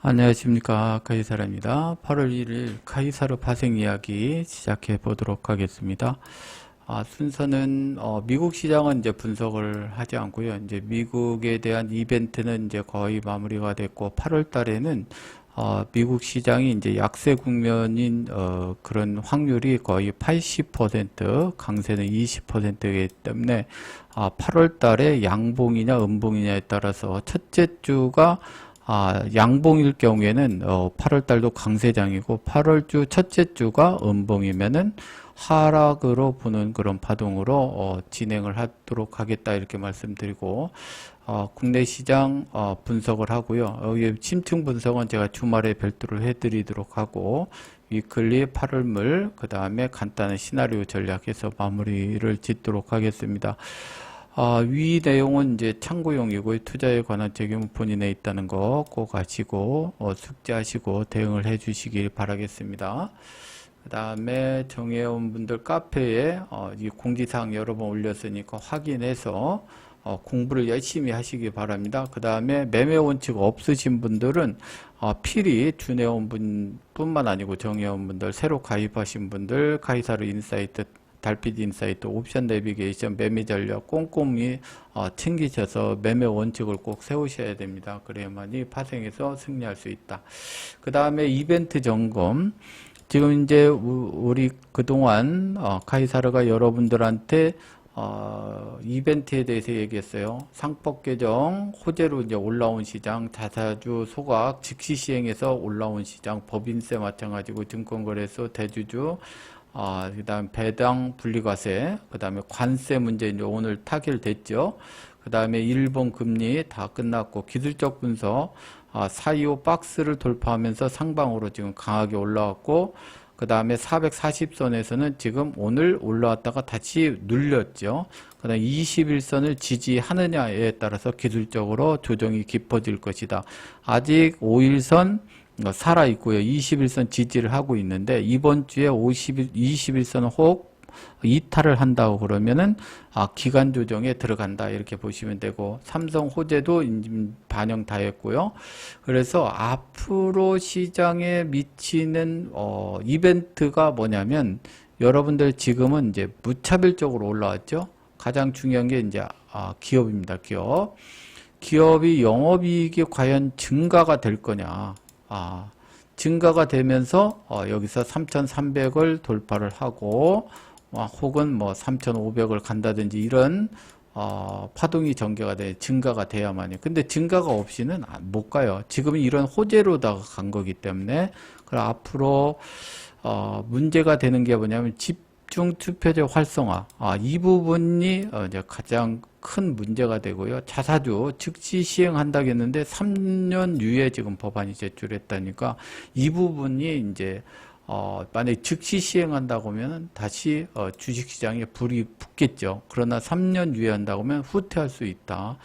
안녕하십니까 카이사라입니다. 8월 1일 카이사르 파생 이야기 시작해 보도록 하겠습니다. 아, 순서는 어, 미국 시장은 이제 분석을 하지 않고요. 이제 미국에 대한 이벤트는 이제 거의 마무리가 됐고 8월 달에는 어, 미국 시장이 이제 약세 국면인 어, 그런 확률이 거의 80% 강세는 20%이기 때문에 아, 8월 달에 양봉이냐 음봉이냐에 따라서 첫째 주가 아, 양봉일 경우에는 어, 8월 달도 강세장이고 8월 주 첫째 주가 음봉이면은 하락으로 보는 그런 파동으로 어, 진행을 하도록 하겠다 이렇게 말씀드리고 어, 국내 시장 어, 분석을 하고요. 어, 이 심층 분석은 제가 주말에 별도로 해드리도록 하고 위클리 8월물 그 다음에 간단한 시나리오 전략해서 마무리를 짓도록 하겠습니다. 아, 위 내용은 이제 참고용이고 투자에 관한 적용 본인에 있다는 거 꼭 아시고 어, 숙지하시고 대응을 해 주시길 바라겠습니다. 그 다음에 정혜원 분들 카페에 어, 이 공지사항 여러 번 올렸으니까 확인해서 어, 공부를 열심히 하시기 바랍니다. 그 다음에 매매 원칙 없으신 분들은 어, 필히 준혜원 분뿐만 아니고 정혜원 분들 새로 가입하신 분들 카이사르 인사이트 달빛 인사이트 옵션 내비게이션 매매 전략 꼼꼼히 어, 챙기셔서 매매 원칙을 꼭 세우셔야 됩니다. 그래야만이 파생에서 승리할 수 있다. 그 다음에 이벤트 점검. 지금 이제 우- 우리 그동안 어, 카이사르가 여러분들한테 어, 이벤트에 대해서 얘기했어요. 상법 개정, 호재로 이제 올라온 시장, 자사주 소각, 즉시 시행해서 올라온 시장, 법인세 마찬가지고 증권거래소, 대주주, 아, 그 다음 배당 분리과세, 그 다음에 관세 문제 이제 오늘 타결됐죠. 그 다음에 일본 금리 다 끝났고 기술적 분석, 아, 425 박스를 돌파하면서 상방으로 지금 강하게 올라왔고, 그 다음에 440선에서는 지금 오늘 올라왔다가 다시 눌렸죠. 그 다음에 21선을 지지하느냐에 따라서 기술적으로 조정이 깊어질 것이다. 아직 5일선 어, 살아 있고요. 21선 지지를 하고 있는데 이번 주에 50일, 21선 혹 이탈을 한다고 그러면은 아, 기간 조정에 들어간다 이렇게 보시면 되고 삼성 호재도 반영 다 했고요. 그래서 앞으로 시장에 미치는 어, 이벤트가 뭐냐면 여러분들 지금은 이제 무차별적으로 올라왔죠. 가장 중요한 게 이제 아, 기업입니다. 기업. 기업이 영업이익이 과연 증가가 될 거냐. 아, 증가가 되면서 어, 여기서 3,300을 돌파를 하고 어, 혹은 뭐 3,500을 간다든지 이런 어, 파동이 전개가 돼 증가가 돼야만요. 근데 증가가 없이는 안- 못 가요. 지금은 이런 호재로다가 간 거기 때문에 그럼 앞으로 어, 문제가 되는 게 뭐냐면 집 중 투표제 활성화. 아, 이 부분이 어, 이제 가장 큰 문제가 되고요. 자사주 즉시 시행한다겠는데 3년 유예 지금 법안이 제출했다니까 이 부분이 이제 어, 만약에 즉시 시행한다고 하면 다시 어, 주식시장에 불이 붙겠죠. 그러나 3년 유예한다고 하면 후퇴할 수 있다.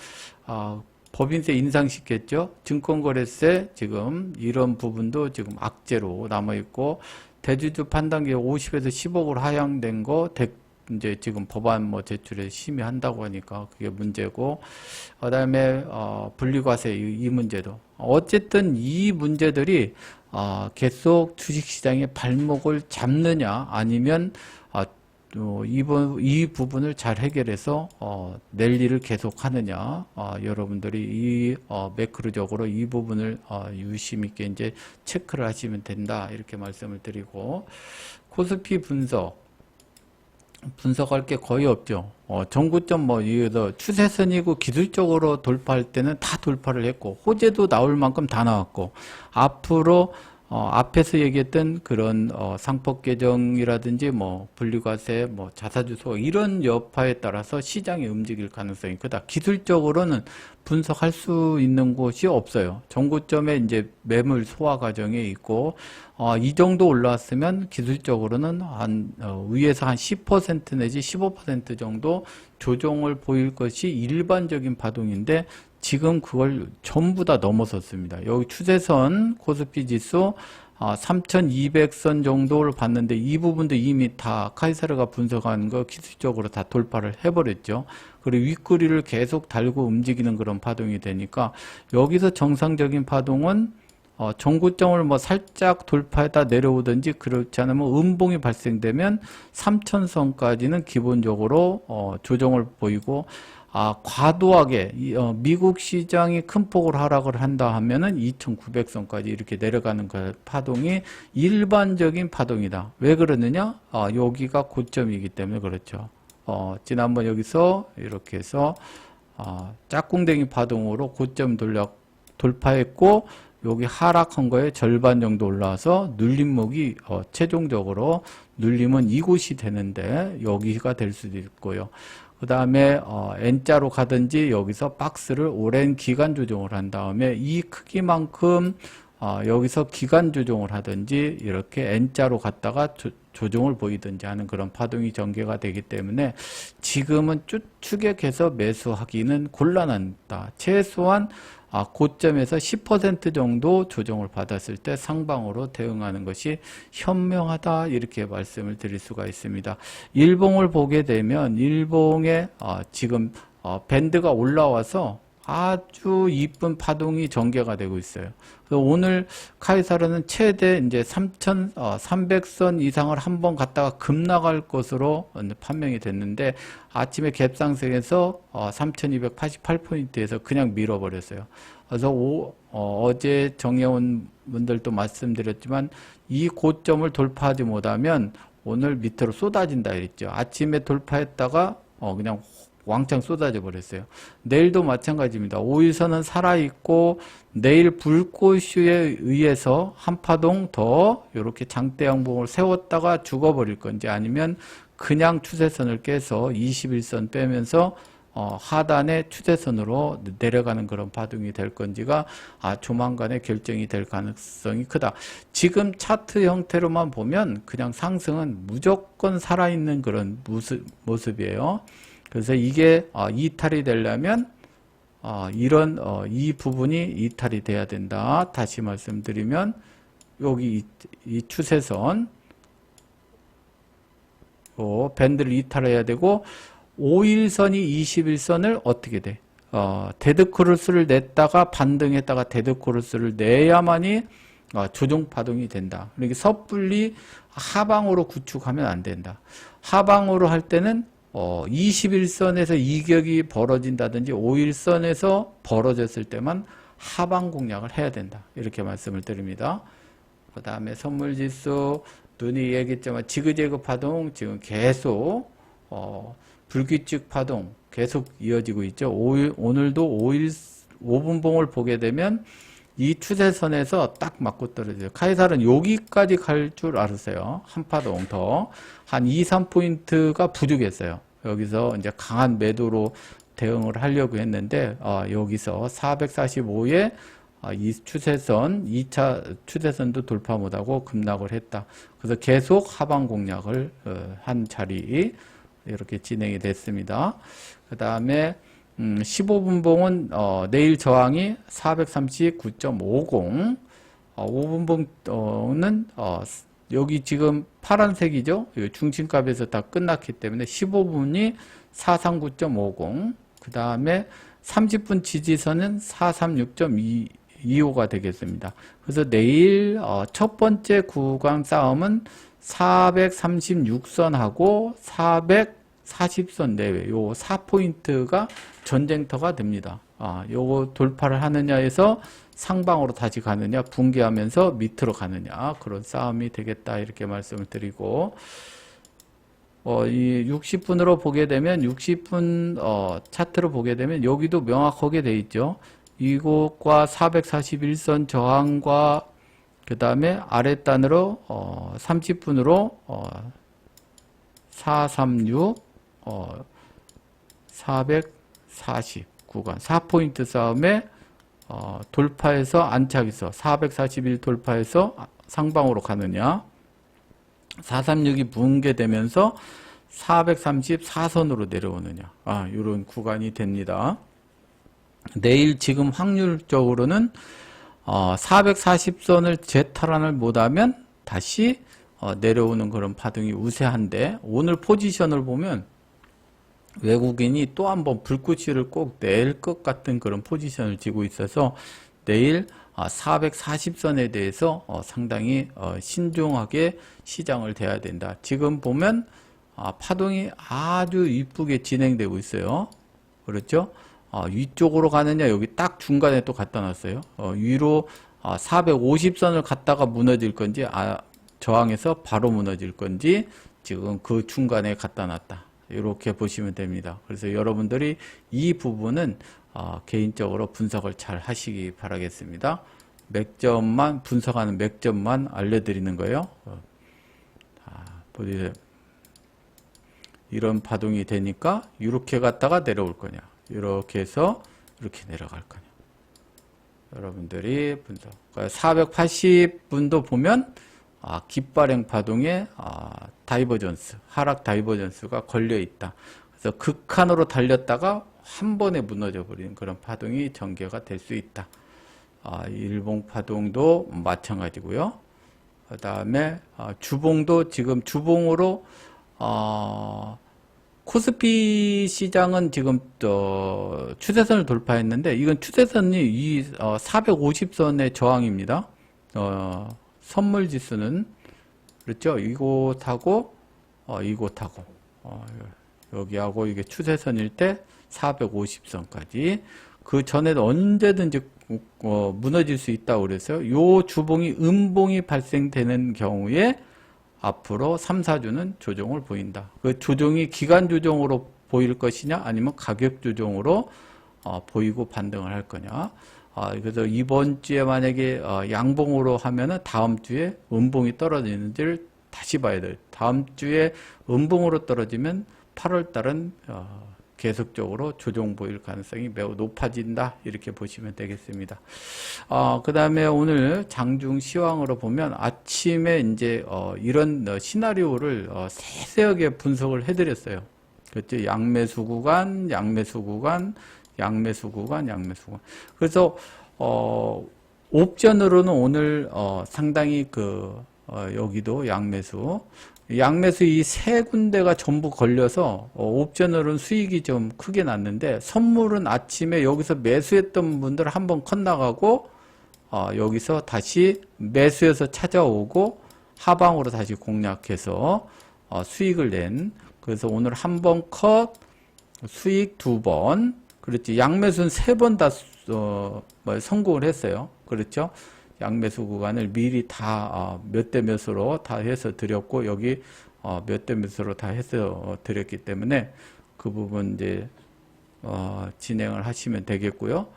아, 법인세 인상시켰죠. 증권거래세 지금 이런 부분도 지금 악재로 남아있고 대주주 판단기 50에서 10억으로 하향된 거 대- 이제 지금 법안 뭐 제출에 심의한다고 하니까 그게 문제고 그다음에 어, 분리과세 이, 이 문제도. 어쨌든 이 문제들이 어, 계속 주식시장의 발목을 잡느냐 아니면 아, 또 이, 부, 이 부분을 잘 해결해서 어, 낼 일을 계속 하느냐. 어, 여러분들이 이 어, 매크로적으로 이 부분을 어, 유심 있게 이제 체크를 하시면 된다. 이렇게 말씀을 드리고. 코스피 분석. 분석할 게 거의 없죠. 어, 전고점 뭐, 이거 추세선이고 기술적으로 돌파할 때는 다 돌파를 했고, 호재도 나올 만큼 다 나왔고, 앞으로, 어, 앞에서 얘기했던 그런, 어, 상법 개정이라든지 뭐, 분리과세, 뭐, 자사주소, 이런 여파에 따라서 시장이 움직일 가능성이 크다. 기술적으로는 분석할 수 있는 곳이 없어요. 전고점에 이제 매물 소화 과정에 있고, 어, 이 정도 올라왔으면 기술적으로는 한 어, 위에서 한 10% 내지 15% 정도 조정을 보일 것이 일반적인 파동인데 지금 그걸 전부 다 넘어섰습니다. 여기 추세선 코스피 지수 아, 3,200선 정도를 봤는데 이 부분도 이미 다 카이사르가 분석한 거 기술적으로 다 돌파를 해버렸죠. 그리고 윗꼬리를 계속 달고 움직이는 그런 파동이 되니까 여기서 정상적인 파동은 어, 정고점을 뭐 살짝 돌파했다 내려오든지 그렇지 않으면 음봉이 발생되면 3천선까지는 기본적으로 어, 조정을 보이고 아, 과도하게 이, 어, 미국 시장이 큰 폭으로 하락을 한다 하면은 2,900선까지 이렇게 내려가는 그 파동이 일반적인 파동이다. 왜 그러느냐? 아, 여기가 고점이기 때문에 그렇죠. 어, 지난번 여기서 이렇게 해서 어, 짝꿍댕이 파동으로 고점 돌려 돌파했고 여기 하락한 거에 절반 정도 올라와서 눌림목이 어, 최종적으로 눌림은 이곳이 되는데 여기가 될 수도 있고요. 그 다음에 어, N자로 가든지 여기서 박스를 오랜 기간 조정을 한 다음에 이 크기만큼 어, 여기서 기간 조정을 하든지 이렇게 N자로 갔다가 조, 조정을 보이든지 하는 그런 파동이 전개가 되기 때문에 지금은 쭉 추격해서 매수하기는 곤란하다. 최소한 아, 고점에서 10% 정도 조정을 받았을 때 상방으로 대응하는 것이 현명하다 이렇게 말씀을 드릴 수가 있습니다. 일봉을 보게 되면 일봉에 어, 지금 어, 밴드가 올라와서 아주 이쁜 파동이 전개가 되고 있어요. 그래서 오늘 카이사르는 최대 이제 3,300선 이상을 한 번 갔다가 급락할 것으로 판명이 됐는데 아침에 갭상승에서 어, 3,288포인트에서 그냥 밀어버렸어요. 그래서 오, 어, 제 정해온 분들도 말씀드렸지만 이 고점을 돌파하지 못하면 오늘 밑으로 쏟아진다 이랬죠. 아침에 돌파했다가 어, 그냥 왕창 쏟아져 버렸어요. 내일도 마찬가지입니다. 5일선은 살아있고 내일 불꽃슈에 의해서 한 파동 더 이렇게 장대 양봉을 세웠다가 죽어버릴 건지 아니면 그냥 추세선을 깨서 21선 빼면서 어, 하단의 추세선으로 내려가는 그런 파동이 될 건지가 아, 조만간에 결정이 될 가능성이 크다. 지금 차트 형태로만 보면 그냥 상승은 무조건 살아있는 그런 모습, 모습이에요. 그래서 이게 어, 이탈이 되려면 어, 이런 어, 이 부분이 이탈이 돼야 된다. 다시 말씀드리면 여기 이, 이 추세선 어, 밴드를 이탈해야 되고 5일선이 21선을 어떻게 돼? 어, 데드크로스를 냈다가 반등했다가 데드크로스를 내야만이 어, 조정 파동이 된다. 그러니까 섣불리 하방으로 구축하면 안 된다. 하방으로 할 때는 어, 21선에서 이격이 벌어진다든지 5일선에서 벌어졌을 때만 하방 공략을 해야 된다. 이렇게 말씀을 드립니다. 그 다음에 선물지수, 눈이 얘기했지만 지그재그 파동 지금 계속 어, 불규칙 파동 계속 이어지고 있죠. 5일, 오늘도 5일 5분봉을 보게 되면 이 추세선에서 딱 맞고 떨어져요. 카이살은 여기까지 갈 줄 알았어요. 한 파동 더. 한 2, 3포인트가 부족했어요. 여기서 이제 강한 매도로 대응을 하려고 했는데, 어, 여기서 445에 어, 이 추세선, 2차 추세선도 돌파 못하고 급락을 했다. 그래서 계속 하방 공략을 어, 한 자리 이렇게 진행이 됐습니다. 그 다음에 음, 15분봉은 어, 내일 저항이 439.50 어, 5분봉은 어, 여기 지금 파란색이죠. 중심값에서 다 끝났기 때문에 15분이 439.50 그 다음에 30분 지지선은 436.25가 되겠습니다. 그래서 내일 어, 첫 번째 구간 싸움은 436선하고 440선 내외 요 4포인트가 전쟁터가 됩니다. 아, 요거 돌파를 하느냐에서 상방으로 다시 가느냐, 붕괴하면서 밑으로 가느냐, 그런 싸움이 되겠다, 이렇게 말씀을 드리고, 어, 이 60분으로 보게 되면, 60분, 어, 차트로 보게 되면, 여기도 명확하게 돼 있죠. 이곳과 441선 저항과 그 다음에 아랫단으로 어, 30분으로 어, 436 어, 440 구간. 4포인트 싸움에 어, 돌파해서 안착해서 441 돌파해서 상방으로 가느냐. 436이 붕괴되면서 434선으로 내려오느냐. 아 이런 구간이 됩니다. 내일 지금 확률적으로는 어, 440선을 재탈환을 못하면 다시 어, 내려오는 그런 파동이 우세한데 오늘 포지션을 보면 외국인이 또 한번 불꽃이를 꼭 낼 것 같은 그런 포지션을 쥐고 있어서 내일 아, 440선에 대해서 어, 상당히 어, 신중하게 시장을 돼야 된다. 지금 보면 아, 파동이 아주 이쁘게 진행되고 있어요. 그렇죠? 아, 위쪽으로 가느냐 여기 딱 중간에 또 갖다 놨어요. 어, 위로 아, 450선을 갔다가 무너질 건지 아, 저항해서 바로 무너질 건지 지금 그 중간에 갖다 놨다. 이렇게 보시면 됩니다. 그래서 여러분들이 이 부분은 어, 개인적으로 분석을 잘 하시기 바라겠습니다. 맥점만 분석하는 맥점만 알려드리는 거예요. 어, 자, 보세요. 이런 파동이 되니까 이렇게 갔다가 내려올 거냐. 이렇게 해서 이렇게 내려갈 거냐. 여러분들이 분석. 480분도 보면 아, 깃발행 파동에 아, 다이버전스, 하락 다이버전스가 걸려 있다. 그래서 극한으로 달렸다가 한 번에 무너져 버리는 그런 파동이 전개가 될 수 있다. 아, 일봉 파동도 마찬가지고요. 그 다음에 아, 주봉도 지금 주봉으로 어, 코스피 시장은 지금 또 추세선을 돌파했는데 이건 추세선이 이 450선의 저항입니다. 어, 선물 지수는 그렇죠. 이곳하고 어, 이곳하고 어, 여기하고 이게 추세선일 때 450선까지 그 전에도 언제든지 어, 무너질 수 있다고 그래서요. 요 주봉이 음봉이 발생되는 경우에 앞으로 3, 4주는 조정을 보인다. 그 조정이 기간 조정으로 보일 것이냐 아니면 가격 조정으로 어, 보이고 반등을 할 거냐. 아, 그래서 이번 주에 만약에 어, 양봉으로 하면은 다음 주에 음봉이 떨어지는지를 다시 봐야 돼요. 다음 주에 음봉으로 떨어지면 8월 달은 어, 계속적으로 조정 보일 가능성이 매우 높아진다 이렇게 보시면 되겠습니다. 어, 그 다음에 오늘 장중 시황으로 보면 아침에 이제 어, 이런 어, 시나리오를 어, 세세하게 분석을 해드렸어요. 그렇죠? 양매수 구간, 양매수 구간, 양매수 구간, 양매수 구간. 그래서 어, 옵션으로는 오늘 어, 상당히 그 어, 여기도 양매수, 양매수 이 세 군데가 전부 걸려서 어, 옵션으로는 수익이 좀 크게 났는데 선물은 아침에 여기서 매수했던 분들 한 번 컷 나가고 어, 여기서 다시 매수해서 찾아오고 하방으로 다시 공략해서 어, 수익을 낸 그래서 오늘 한 번 컷 수익 두 번 그렇지 양매수는 세 번다 어, 뭐 성공을 했어요 그렇죠 양매수 구간을 미리 다 몇 대 몇으로 다 해서 드렸고 여기 어, 몇대 몇으로 다 해서 드렸기 때문에 그 부분 이제 어, 진행을 하시면 되겠고요.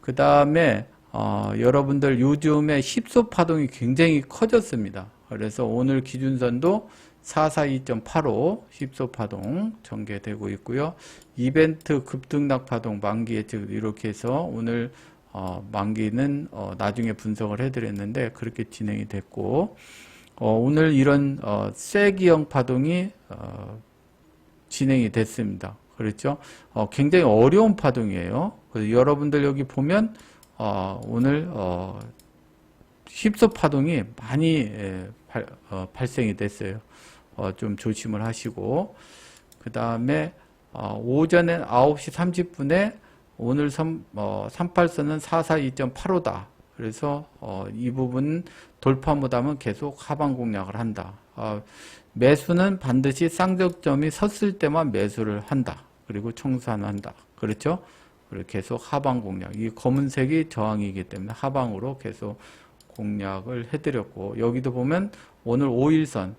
그 다음에 어, 여러분들 요즘에 힙소 파동이 굉장히 커졌습니다. 그래서 오늘 기준선도 442.85 힙소 파동 전개되고 있고요. 이벤트 급등락 파동 만기에 지금 이렇게 해서 오늘 어, 만기는 어, 나중에 분석을 해드렸는데 그렇게 진행이 됐고 어, 오늘 이런 어, 쐐기형 파동이 어, 진행이 됐습니다. 그렇죠? 어, 굉장히 어려운 파동이에요. 그래서 여러분들 여기 보면 어, 오늘 어, 힙소 파동이 많이 예, 발, 어, 발생이 됐어요. 어, 좀 조심을 하시고 그 다음에 어, 오전에 9시 30분에 오늘 3, 어, 38선은 442.85다. 그래서 어, 이 부분 돌파 못하면 계속 하방 공략을 한다. 어, 매수는 반드시 쌍적점이 섰을 때만 매수를 한다. 그리고 청산한다. 그렇죠? 그리고 계속 하방 공략. 이 검은색이 저항이기 때문에 하방으로 계속 공략을 해드렸고 여기도 보면 오늘 5일선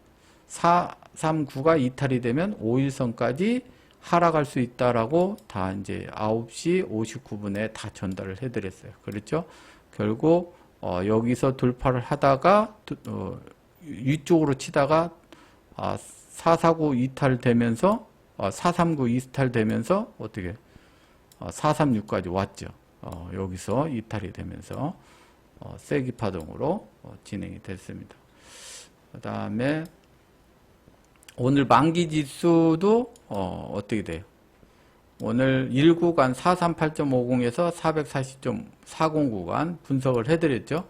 439가 이탈이 되면 5일선까지 하락할 수 있다라고 다 이제 9시 59분에 다 전달을 해드렸어요. 그렇죠? 결국 어, 여기서 돌파를 하다가 어, 위쪽으로 치다가 아, 449 이탈되면서 어, 439 이탈되면서 어떻게 어, 436까지 왔죠. 어, 여기서 이탈이 되면서 어, 세기 파동으로 어, 진행이 됐습니다. 그 다음에 오늘 만기 지수도 어, 어떻게 돼요? 오늘 1구간 438.50에서 440.40 구간 분석을 해드렸죠.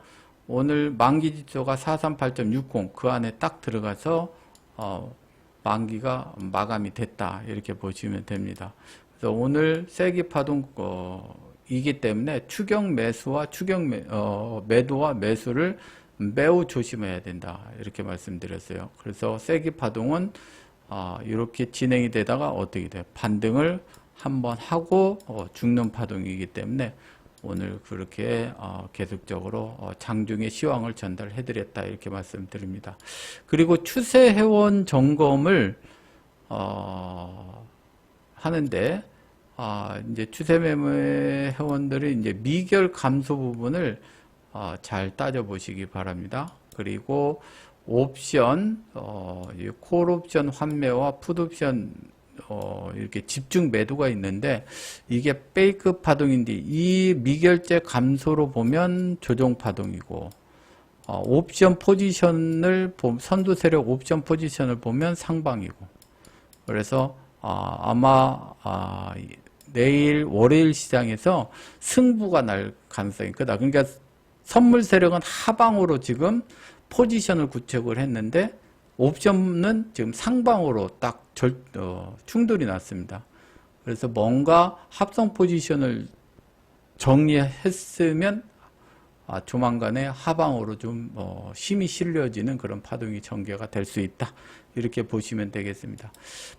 오늘 만기 지수가 438.60 그 안에 딱 들어가서 어, 만기가 마감이 됐다 이렇게 보시면 됩니다. 그래서 오늘 세기 파동 어, 이기 때문에 추격 매수와 추격 매, 어, 매도와 매수를 매우 조심해야 된다. 이렇게 말씀드렸어요. 그래서 세기 파동은 아, 이렇게 진행이 되다가 어떻게 돼? 반등을 한번 하고 어, 죽는 파동이기 때문에 오늘 그렇게 어, 계속적으로 어, 장중의 시황을 전달해 드렸다 이렇게 말씀드립니다. 그리고 추세 회원 점검을 어, 하는데 아, 이제 추세 매매 회원들이 이제 미결 감소 부분을 어, 잘 따져 보시기 바랍니다. 그리고 옵션, 어, 이콜 옵션 환매와 풋 옵션 어, 이렇게 집중 매도가 있는데 이게 페이크 파동인데 이 미결제 감소로 보면 조정 파동이고 어, 옵션 포지션을 보- 선두 세력 옵션 포지션을 보면 상방이고 그래서 아, 아마 아, 이- 내일 월요일 시장에서 승부가 날 가능성이 크다. 그러니까 선물 세력은 하방으로 지금 포지션을 구축을 했는데 옵션은 지금 상방으로 딱 절, 어, 충돌이 났습니다. 그래서 뭔가 합성 포지션을 정리했으면 아, 조만간에 하방으로 좀 어, 힘이 실려지는 그런 파동이 전개가 될 수 있다. 이렇게 보시면 되겠습니다.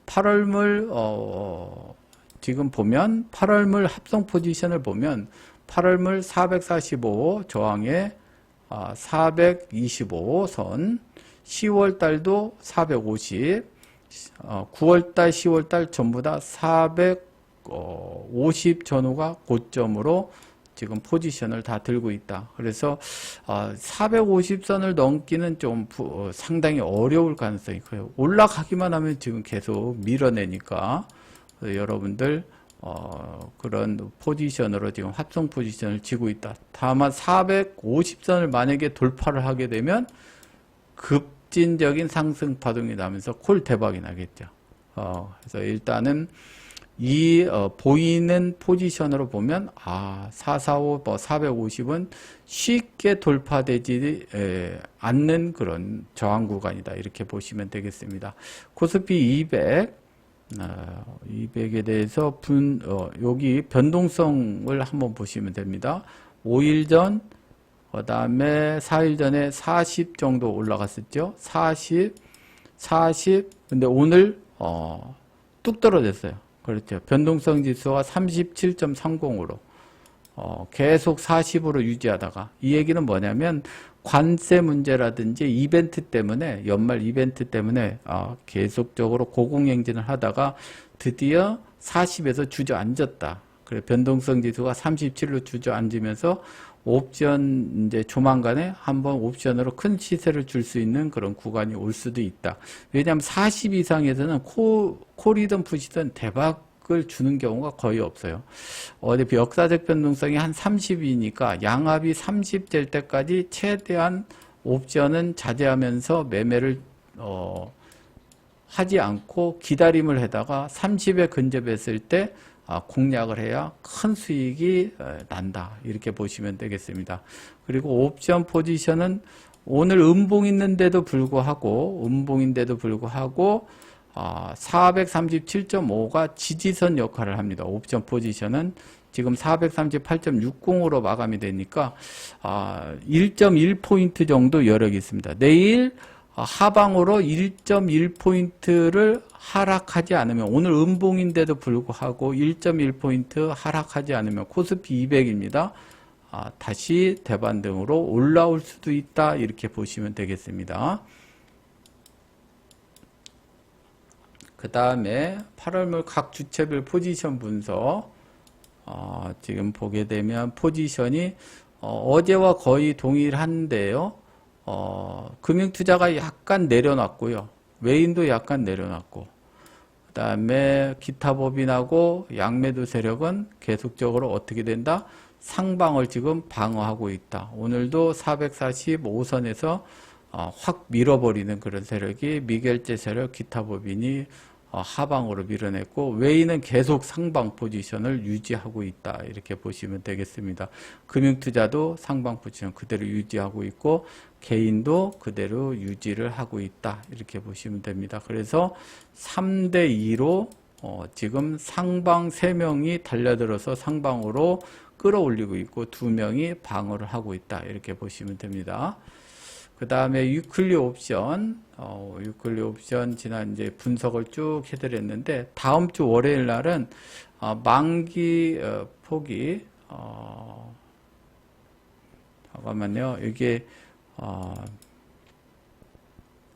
8월물 어, 지금 보면 8월물 합성 포지션을 보면 8월물 445 저항에 아, 425선 10월 달도 450 어, 9월 달 10월 달 전부 다 450 전후가 고점으로 지금 포지션을 다 들고 있다. 그래서 어, 450선을 넘기는 좀 부- 어, 상당히 어려울 가능성이 커요. 올라가기만 하면 지금 계속 밀어내니까 여러분들 어, 그런 포지션으로 지금 합성 포지션을 쥐고 있다. 다만 450선을 만약에 돌파를 하게 되면 급진적인 상승 파동이 나면서 콜 대박이 나겠죠. 어, 그래서 일단은 이 어, 보이는 포지션으로 보면 아 445, 뭐 450은 쉽게 돌파되지 에, 않는 그런 저항 구간이다 이렇게 보시면 되겠습니다. 코스피 200 어, 200에 대해서 분 어, 여기 변동성을 한번 보시면 됩니다. 5일 전 그 다음에 4일 전에 40 정도 올라갔었죠. 40 40 근데 오늘 어, 뚝 떨어졌어요. 그렇죠. 변동성 지수가 37.30으로 어, 계속 40으로 유지하다가 이 얘기는 뭐냐면 관세 문제라든지 이벤트 때문에 연말 이벤트 때문에 어, 계속적으로 고공행진을 하다가 드디어 40에서 주저앉았다. 그래 변동성 지수가 37로 주저앉으면서 옵션 이제 조만간에 한번 옵션으로 큰 시세를 줄 수 있는 그런 구간이 올 수도 있다. 왜냐하면 40 이상에서는 코, 콜이든 푸시든 대박 을 주는 경우가 거의 없어요. 어디 역사적 변동성이 한 30이니까 양압이 30 될 때까지 최대한 옵션은 자제하면서 매매를 어, 하지 않고 기다림을 하다가 30에 근접했을 때 아, 공략을 해야 큰 수익이 에, 난다. 이렇게 보시면 되겠습니다. 그리고 옵션 포지션은 오늘 음봉 있는데도 불구하고 음봉인데도 불구하고 아, 437.5가 지지선 역할을 합니다. 옵션 포지션은 지금 438.60으로 마감이 되니까 아, 1.1포인트 정도 여력이 있습니다. 내일 아, 하방으로 1.1포인트를 하락하지 않으면 오늘 음봉인데도 불구하고 1.1포인트 하락하지 않으면 코스피 200입니다. 아, 다시 대반등으로 올라올 수도 있다 이렇게 보시면 되겠습니다. 그 다음에 8월물 각 주체별 포지션 분석 어, 지금 보게 되면 포지션이 어, 제와 거의 동일한데요. 어, 금융투자가 약간 내려놨고요. 외인도 약간 내려놨고 그 다음에 기타 법인하고 양매도 세력은 계속적으로 어떻게 된다? 상방을 지금 방어하고 있다. 오늘도 445선에서 어, 확 밀어버리는 그런 세력이 미결제 세력 기타 법인이 어, 하방으로 밀어냈고 외인은 계속 상방 포지션을 유지하고 있다 이렇게 보시면 되겠습니다. 금융투자도 상방 포지션 그대로 유지하고 있고 개인도 그대로 유지를 하고 있다 이렇게 보시면 됩니다. 그래서 3대 2로 어, 지금 상방 3명이 달려들어서 상방으로 끌어올리고 있고 두 명이 방어를 하고 있다. 이렇게 보시면 됩니다. 그 다음에 유클리 옵션, 어, 유클리 옵션 지난 이제 분석을 쭉 해드렸는데 다음 주 월요일 날은 어, 만기 어, 폭이 어, 잠깐만요. 이게 어,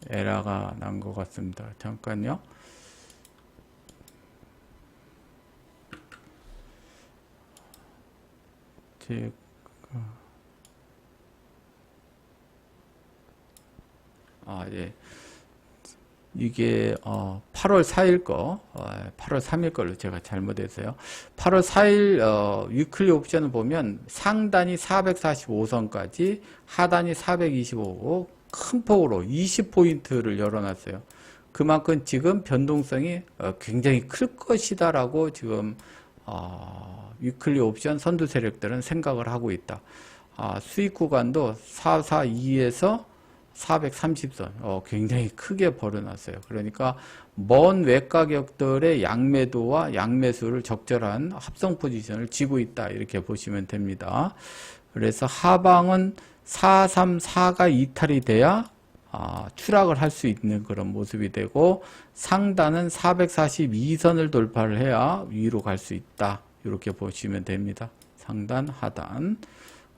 에러가 난 것 같습니다. 잠깐요. 제 아, 예. 이게 어, 8월 4일 거, 어, 8월 3일 걸로 제가 잘못했어요. 8월 4일 어, 위클리 옵션을 보면 상단이 445선까지, 하단이 425고 큰 폭으로 20포인트를 열어놨어요. 그만큼 지금 변동성이 어, 굉장히 클 것이다라고 지금 어, 위클리 옵션 선두 세력들은 생각을 하고 있다. 아, 수익 구간도 442에서 430선, 어, 굉장히 크게 벌어놨어요. 그러니까 먼 외가격들의 양매도와 양매수를 적절한 합성 포지션을 쥐고 있다. 이렇게 보시면 됩니다. 그래서 하방은 434가 이탈이 돼야 아, 추락을 할 수 있는 그런 모습이 되고 상단은 442선을 돌파를 해야 위로 갈 수 있다. 이렇게 보시면 됩니다. 상단, 하단.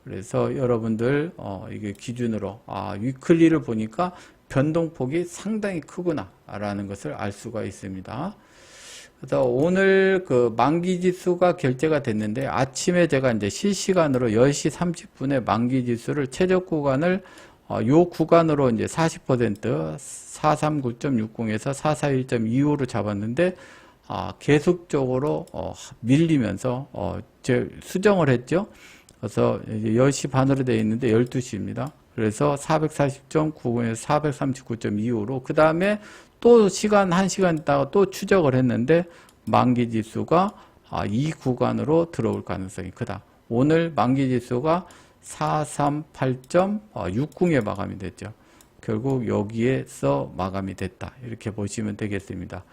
그래서 여러분들 어, 이게 기준으로 아, 위클리를 보니까 변동폭이 상당히 크구나 라는 것을 알 수가 있습니다. 그래서 오늘 그 만기 지수가 결제가 됐는데 아침에 제가 이제 실시간으로 10시 30분에 만기 지수를 최저 구간을 어, 요 구간으로 이제 40% 439.60에서 441.25로 잡았는데 아, 계속적으로 어, 밀리면서 어, 제 수정을 했죠. 그래서 이제 10시 반으로 되어 있는데 12시입니다. 그래서 440.90에서 439.25로 그 다음에 또 시간 1시간 있다가 또 추적을 했는데 만기 지수가 아, 이 구간으로 들어올 가능성이 크다. 오늘 만기 지수가 438.60에 마감이 됐죠. 결국 여기에서 마감이 됐다. 이렇게 보시면 되겠습니다.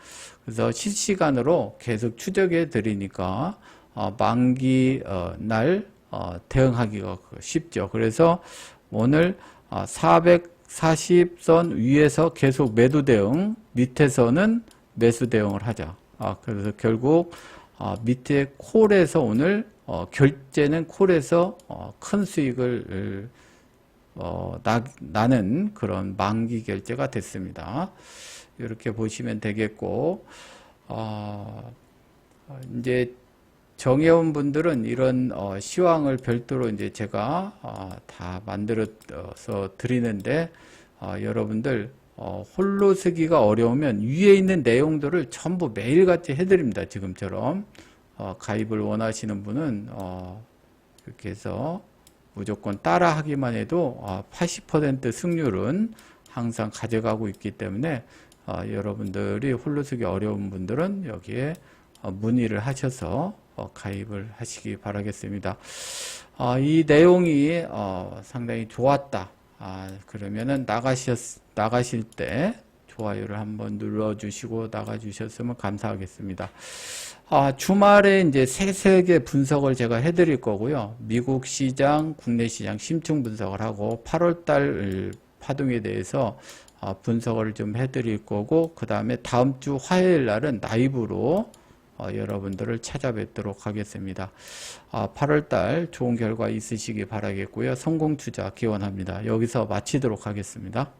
그래서 실시간으로 계속 추적해 드리니까 어, 만기 어, 날 어, 대응하기가 쉽죠. 그래서 오늘 어, 440선 위에서 계속 매도 대응, 밑에서는 매수 대응을 하자. 아, 그래서 결국 어, 밑에 콜에서 오늘 어, 결제는 콜에서 어, 큰 수익을 어, 나, 나는 그런 만기 결제가 됐습니다. 이렇게 보시면 되겠고, 어, 이제 정해온 분들은 이런 어, 시황을 별도로 이제 제가 어, 다 만들어서 드리는데 어, 여러분들 어, 홀로 쓰기가 어려우면 위에 있는 내용들을 전부 매일같이 해드립니다. 지금처럼 어, 가입을 원하시는 분은 어, 이렇게 해서 무조건 따라하기만 해도 어, 80% 승률은 항상 가져가고 있기 때문에 어, 여러분들이 홀로 쓰기 어려운 분들은 여기에 어, 문의를 하셔서 어, 가입을 하시기 바라겠습니다. 어, 이 내용이 어, 상당히 좋았다. 아, 그러면은 나가셨, 나가실 때 좋아요를 한번 눌러주시고 나가주셨으면 감사하겠습니다. 아, 주말에 이제 세세개 분석을 제가 해드릴 거고요. 미국 시장, 국내 시장 심층 분석을 하고 8월달 파동에 대해서 아, 분석을 좀 해드릴 거고 그 다음에 다음 주 화요일 날은 라이브로 어, 여러분들을 찾아뵙도록 하겠습니다. 아, 8월달 좋은 결과 있으시기 바라겠고요. 성공 투자 기원합니다. 여기서 마치도록 하겠습니다.